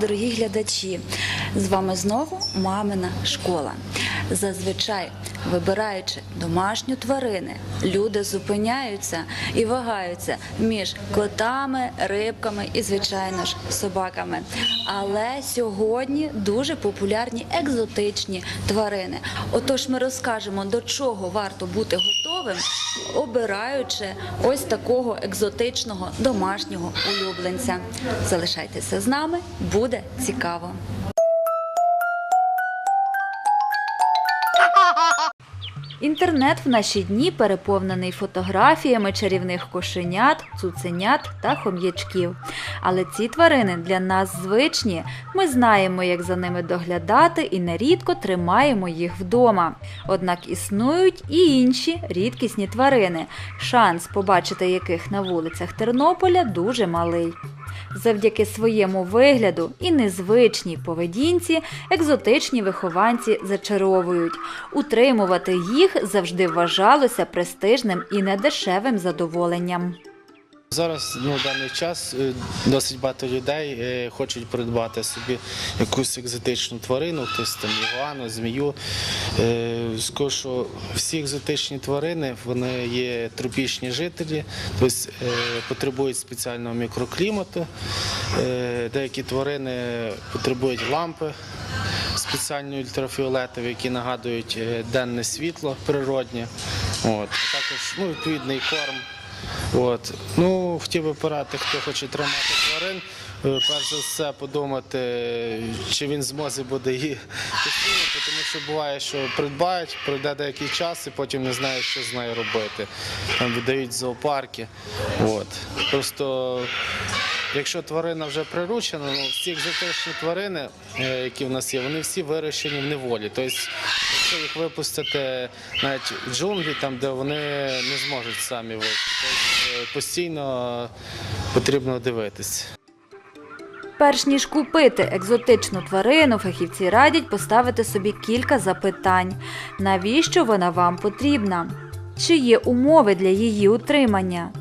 Дорогі глядачі! З вами знову мамина школа. Зазвичай, вибираючи домашню тварини, люди зупиняються і вагаються між котами, рибками і, звичайно ж, собаками. Але сьогодні дуже популярні екзотичні тварини. Отож, ми розкажемо, до чого варто бути готовим, обираючи ось такого екзотичного домашнього улюбленця. Залишайтеся з нами, буде цікаво. Інтернет в наші дні переповнений фотографіями чарівних кошенят, цуценят та хом'ячків. Але ці тварини для нас звичні. Ми знаємо, як за ними доглядати, і нерідко тримаємо їх вдома. Однак існують і інші рідкісні тварини, шанс побачити яких на вулицях Тернополя дуже малий. Завдяки своєму вигляду і незвичній поведінці екзотичні вихованці зачаровують. Утримувати їх завжди вважалося престижним і недешевим задоволенням. Зараз ну, в даний час е, досить багато людей е, хочуть придбати собі якусь екзотичну тварину, хтось там ігуану, змію. Е, Скажу, що всі екзотичні тварини вони є тропічні жителі, тобто потребують спеціального мікроклімату. Деякі тварини потребують лампи спеціальні ультрафіолетові, які нагадують денне світло природнє. От. Також ну, відповідний корм. От. Ну, хотів би порадити, хто хоче тримати тварин. е, Перш за все подумати, чи він зможе буде її постійно, тому що буває, що придбають, пройде деякий час і потім не знають, що з нею робити. Там видають зоопарки. От. Просто Якщо тварина вже приручена, ну всі екзотичні тварини, е, які в нас є, вони всі вирощені в неволі. Тобто, якщо їх випустити навіть в джунглі, там де вони не зможуть самі вийти. Тобто, е, постійно потрібно дивитися. Перш ніж купити екзотичну тварину, фахівці радять поставити собі кілька запитань: навіщо вона вам потрібна? Чи є умови для її утримання?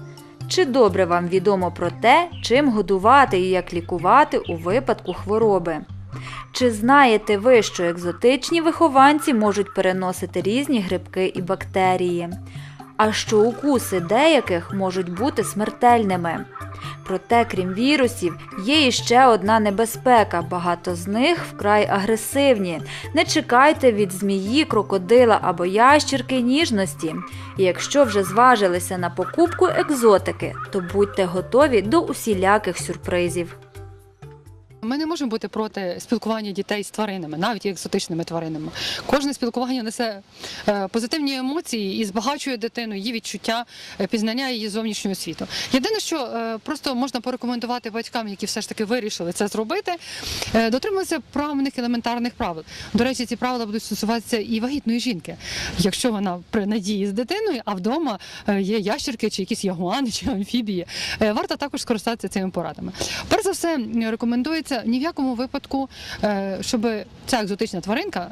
Чи добре вам відомо про те, чим годувати і як лікувати у випадку хвороби? Чи знаєте ви, що екзотичні вихованці можуть переносити різні грибки і бактерії? А що укуси деяких можуть бути смертельними? Проте, крім вірусів, є іще одна небезпека. Багато з них вкрай агресивні. Не чекайте від змії, крокодила або ящірки ніжності. І якщо вже зважилися на покупку екзотики, то будьте готові до усіляких сюрпризів. Ми не можемо бути проти спілкування дітей з тваринами, навіть екзотичними тваринами. Кожне спілкування несе е, позитивні емоції і збагачує дитину, її відчуття, е, пізнання її зовнішнього світу. Єдине, що е, просто можна порекомендувати батькам, які все ж таки вирішили це зробити, дотримуватися правильних елементарних правил. До речі, ці правила будуть стосуватися і вагітної жінки. Якщо вона при надії з дитиною, а вдома є ящерки чи якісь ягуани чи амфібії, варто також скористатися цими порадами. Перш за все, м, рекомендується ні в якому випадку, е, щоб ця екзотична тваринка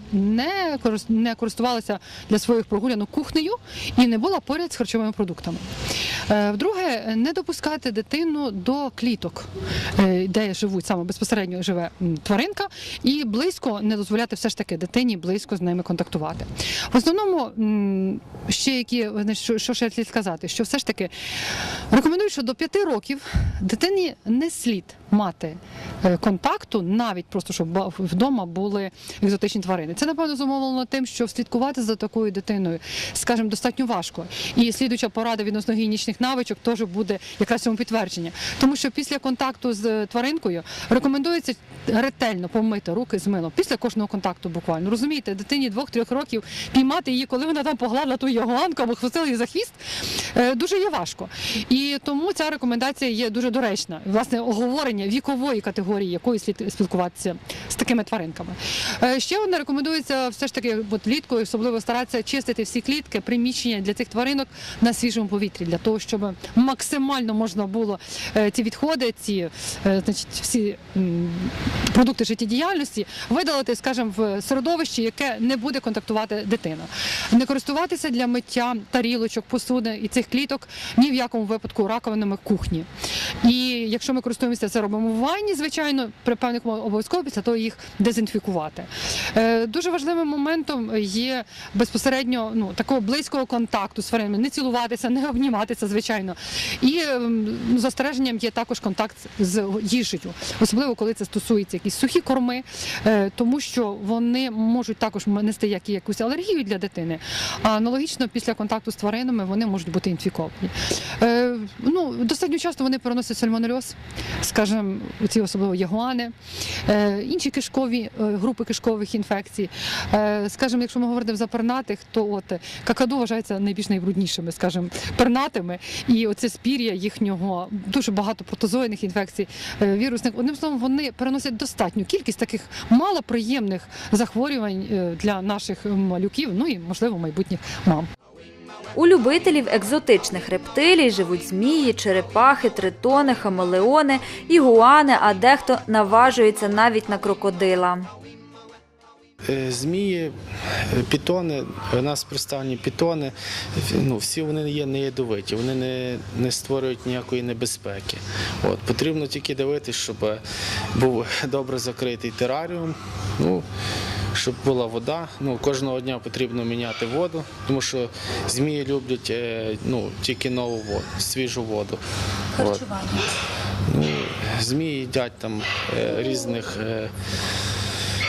не користувалася для своїх прогулянок кухнею і не була поряд з харчовими продуктами. Е, Вдруге, не допускати дитину до кліток, е, де живуть саме безпосередньо живе тваринка, і близько не дозволяти все ж таки дитині близько з ними контактувати. В основному ще які що- ще слід сказати, що все ж таки рекомендую, що до 5 років дитині не слід мати контакту, навіть просто щоб вдома були екзотичні тварини. Це напевно зумовлено тим, що слідкувати за такою дитиною, скажімо, достатньо важко. І слідуюча порада відносно гігієнічних навичок теж буде якраз цьому підтвердження. Тому що після контакту з е, тваринкою рекомендується ретельно помити руки з милом після кожного контакту. Буквально розумієте, дитині 2-3 років піймати її, коли вона там погладила ту ягуанку або хвостила її за хвіст, е, дуже є важко. І тому ця рекомендація є дуже доречна. Власне, оговорення вікової категорії, якої слід спілкуватися з такими тваринками. Е, Ще одне рекомендується все ж таки от влітку, особливо старатися чистити всі клітки, приміщення для цих тваринок на свіжому повітрі, для того, щоб максимально можна було е, ці відходи, ці е, значить, всі продукти життєдіяльності видалити, скажімо, в середовище, яке не буде контактувати дитина. Не користуватися для миття тарілочок, посуди і цих кліток ні в якому випадку раковинами кухні. І якщо ми користуємося це робимо в ванні, звичайно, при певних обов'язково після того їх дезінфікувати. Е, Дуже важливим моментом є безпосередньо ну такого близького контакту з тваринами, не цілуватися, не обніматися, звичайно. І ем, застереженням є також контакт з їжею, особливо коли це стосується якісь сухі корми, е, тому що вони можуть також нести як і якусь алергію для дитини. А аналогічно після контакту з тваринами вони можуть бути інфіковані. Е, ну, достатньо часто вони переносять сальмонельоз, скажімо, ці особливо ягуани, е, інші кишкові е, групи кишкових інфекцій. Е, скажімо, якщо ми говоримо за пернатих, то от какаду вважається найбільш найбруднішими, скажімо, пернатими, і оце спір'я їхнього дуже багато протозоїдних інфекцій, вірусних. Одним словом, вони переносять достатню кількість таких малоприємних захворювань для наших малюків, ну і можливо майбутніх мам. У любителів екзотичних рептилій живуть змії, черепахи, тритони, хамелеони, ігуани, а дехто наважується навіть на крокодила. Е, Змії, е, пітони, у нас представлені пітони, ну, всі вони є не ядовиті, вони не, не створюють ніякої небезпеки. От, потрібно тільки дивитися, щоб був добре закритий тераріум, ну, щоб була вода. Ну, кожного дня потрібно міняти воду, тому що змії люблять е, ну, тільки нову воду, свіжу воду. От. Ну, змії їдять там різних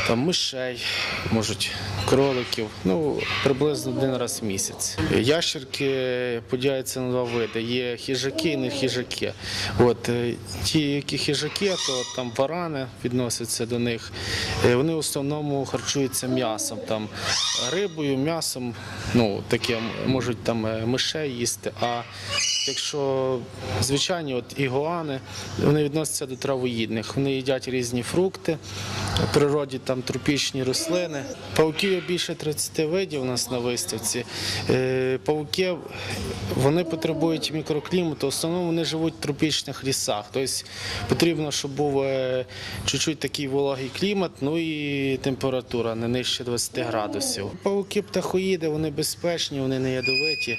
там мишей, можуть кроликів, ну приблизно один раз в місяць. Ящерки поділяються на два види: є хижаки і не хижаки. От е, ті, які хижаки, то там варани відносяться до них. Е, Вони в основному харчуються м'ясом, там рибою, м'ясом, ну таке можуть там е, мишей їсти. А Якщо звичайні от ігуани, вони відносяться до травоїдних. Вони їдять різні фрукти, в природі там тропічні рослини. Павуків є більше 30 видів у нас на виставці. Е, Павуки вони потребують мікроклімату. В основному вони живуть в тропічних лісах. Тобто потрібно, щоб був е, чуть-чуть такий вологий клімат, ну і температура не нижче 20 градусів. Павуки птахоїди, вони безпечні, вони не ядовиті.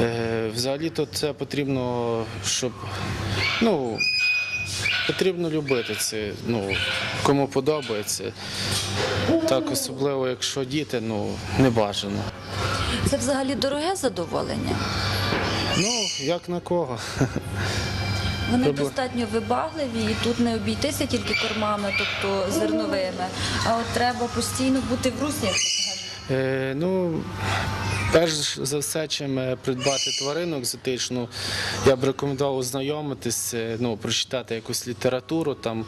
Е, Взагалі-то це потрібно, щоб ну. Потрібно любити це, ну кому подобається. Так, особливо, якщо діти, ну не бажано. Це взагалі дороге задоволення. Ну, як на кого. Вони Тобто- достатньо вибагливі, і тут не обійтися тільки кормами, тобто зерновими. А от треба постійно бути в руслі. Е, ну, перш за все, чим е, придбати тварину екзотичну, я б рекомендував ознайомитись, ну, прочитати якусь літературу, там,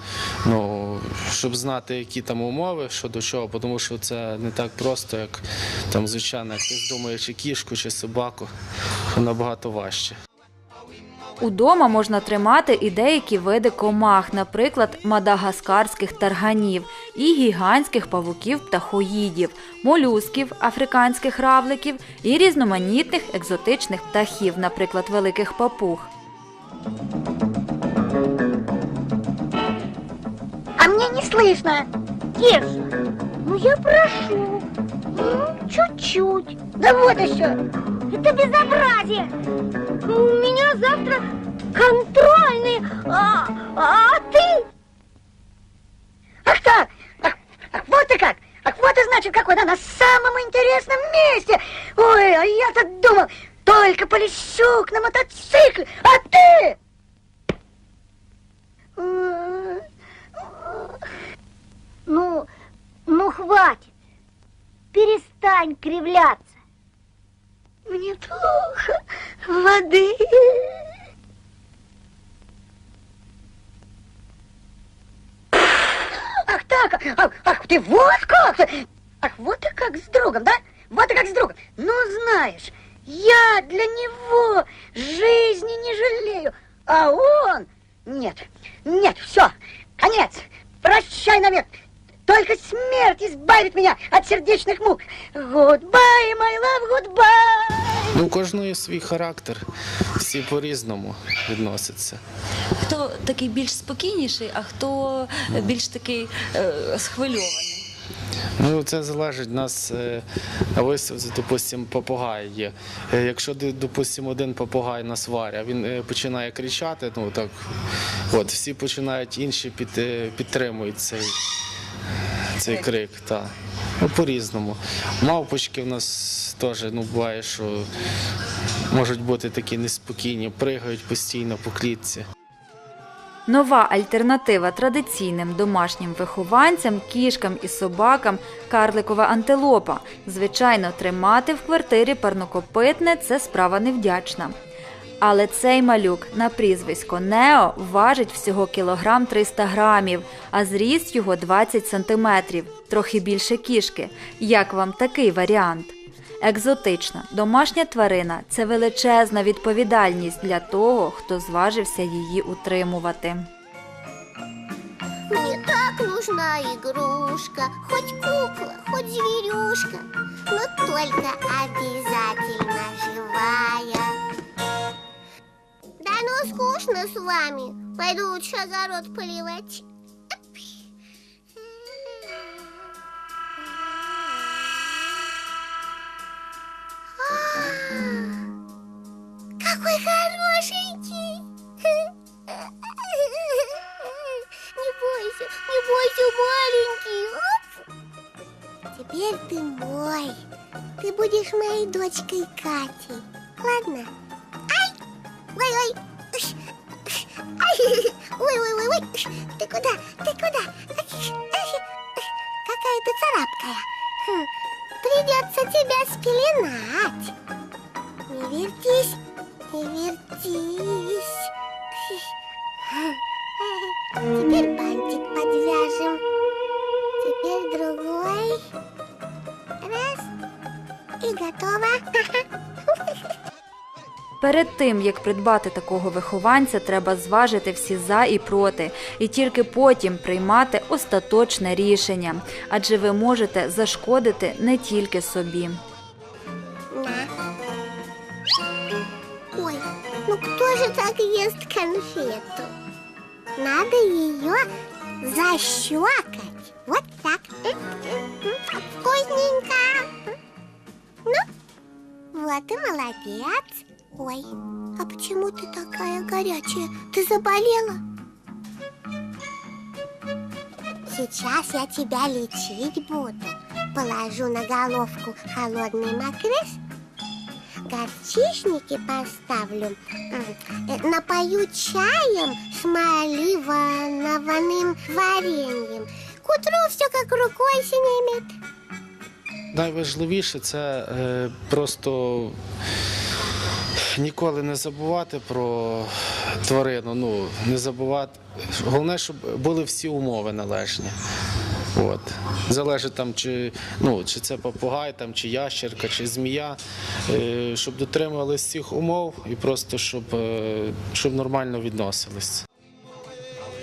ну, щоб знати, які там умови, що до чого, тому що це не так просто, як там, звичайно, як ти думаєш, чи кішку, чи собаку, набагато важче. Удома можна тримати і деякі види комах, наприклад, мадагаскарських тарганів і гігантських павуків птахоїдів, молюсків, африканських равликів і різноманітних екзотичних птахів, наприклад, великих папуг. А мне не слышно. Кеша, ну я прошу. Чуть-чуть. Да вот еще. Это безобразие. У меня завтра контрольный. А, а ты? Ах так. Ах, ах, вот ты как. Ах, вот и значит, какой она на самом интересном месте. Ой, а я-то думал, только Полищук на мотоцикле. А ты? М, Ну, ну хватит. Перестань кривляться. Мне плохо. Воды. Ах так, ах, ах, ты вот как! Ах, вот ты как с другом, да? Вот ты как с другом. Ну, знаешь, я для него свій характер, всі по-різному відносяться. Хто такий більш спокійніший, а хто більш такий е, схвильований? Ну, це залежить нас. е, А ось, допустимо, попугай є. Е, Якщо, допустимо, один попугай на сварі, а він е, починає кричати, ну так, от, всі починають інші під, е, підтримують цей, цей крик. Та. Ну, по-різному. Мавпочки в нас теж ну, буває, що можуть бути такі неспокійні, пригають постійно по клітці. Нова альтернатива традиційним домашнім вихованцям, кішкам і собакам карликова антилопа. Звичайно, тримати в квартирі парнокопитне це справа невдячна. Але цей малюк на прізвисько Нео важить всього кілограм 300 грамів, а зріст його 20 сантиметрів, трохи більше кішки. Як вам такий варіант? Екзотична домашня тварина це величезна відповідальність для того, хто зважився її утримувати. Мне так нужна игрушка, хоть кукла, хоть зверюшка, но только обязательно живая. Да ну скучно с вами, пойду лучше огород поливать. Маленький. Оп. Теперь ты мой. Ты будешь моей дочкой Катей. Ладно? Ай! Ой-ой! Ой-ой-ой-ой! Ты куда? Ты куда? Какая ты царапкая. Хм, Придется тебя спеленать. Не вертись, не вертись. И готово. Перед тим як придбати такого вихованця, треба зважити всі за і проти, і тільки потім приймати остаточне рішення, адже ви можете зашкодити не тільки собі. Ой, ну кто же так ест конфету? Надо ее защекать. Вот так. Вкусненько. Ну, вот и молодец. Ой, а почему ты такая горячая? Ты заболела? Сейчас я тебя лечить буду. Положу на головку холодный макрес горчичники поставлю, э, напою чаем с маливановым вареньем. К утру все как рукой снимет. Найважливіше це е, просто ніколи не забувати про тварину. Ну, не забувати. Головне, щоб були всі умови належні. От. Залежить там, чи, ну, чи це попугай, там, чи ящерка, чи змія, е, щоб дотримувалися цих умов і просто щоб, е, щоб нормально відносились.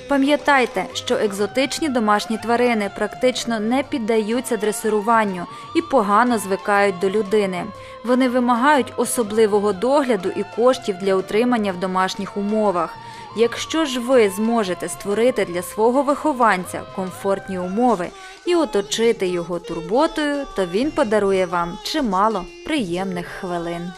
Пам'ятайте, що екзотичні домашні тварини практично не піддаються дресируванню і погано звикають до людини. Вони вимагають особливого догляду і коштів для утримання в домашніх умовах. Якщо ж ви зможете створити для свого вихованця комфортні умови і оточити його турботою, то він подарує вам чимало приємних хвилин.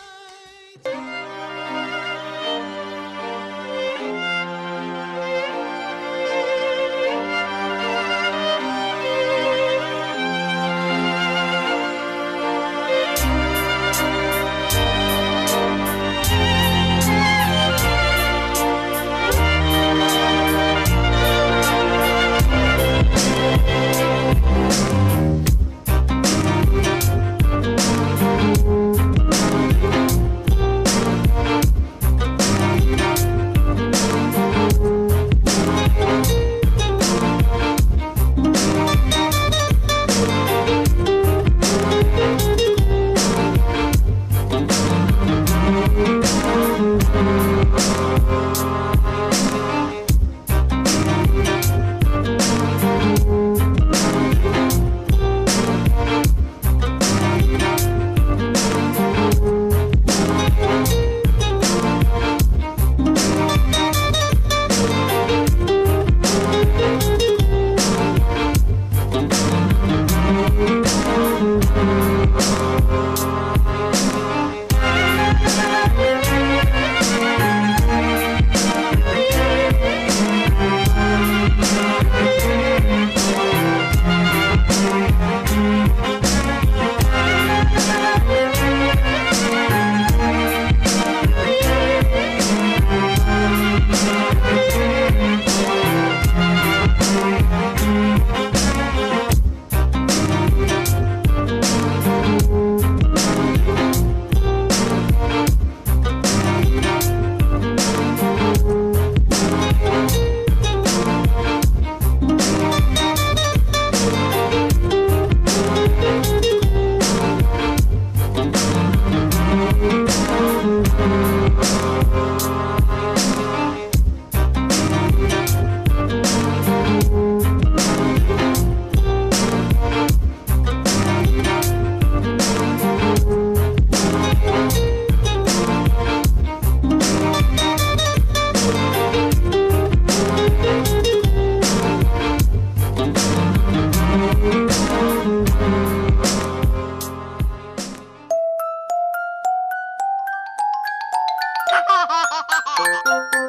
Ha ha ha ha ha!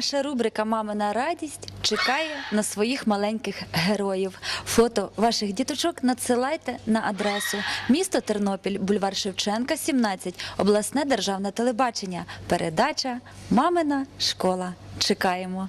Наша рубрика Мамина радість чекає на своїх маленьких героїв. Фото ваших діточок надсилайте на адресу місто Тернопіль, бульвар Шевченка, 17, обласне державне телебачення. Передача Мамина школа. Чекаємо.